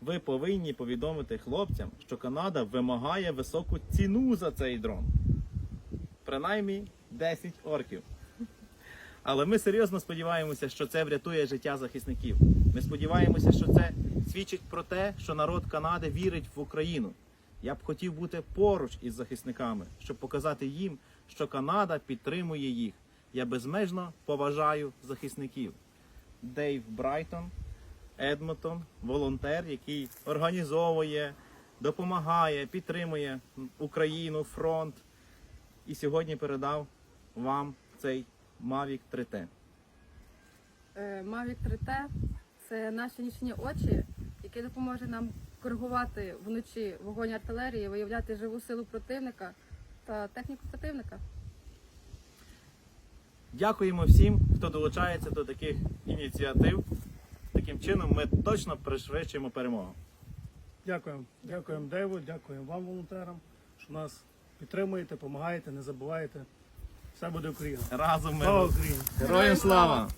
ви повинні повідомити хлопцям, що Канада вимагає високу ціну за цей дрон. Принаймні 10 орків. Але ми серйозно сподіваємося, що це врятує життя захисників. Ми сподіваємося, що це свідчить про те, що народ Канади вірить в Україну. Я б хотів бути поруч із захисниками, щоб показати їм, що Канада підтримує їх. Я безмежно поважаю захисників. Дейв Брайтон, Едмонтон, волонтер, який організовує, допомагає, підтримує Україну, фронт. І сьогодні передав вам цей Mavic 3T. Е, Mavic 3T – це наші нічні очі, які допоможуть нам коригувати вночі вогонь артилерії, виявляти живу силу противника та техніку противника. Дякуємо всім, хто долучається до таких ініціатив. Таким чином ми точно пришвидшимо перемогу. Дякуємо. Дякуємо Деву, дякуємо вам, волонтерам, що нас підтримуєте, допомагаєте, не забуваєте. Все буде Україна. Разом ми Слава Україні! героям слава!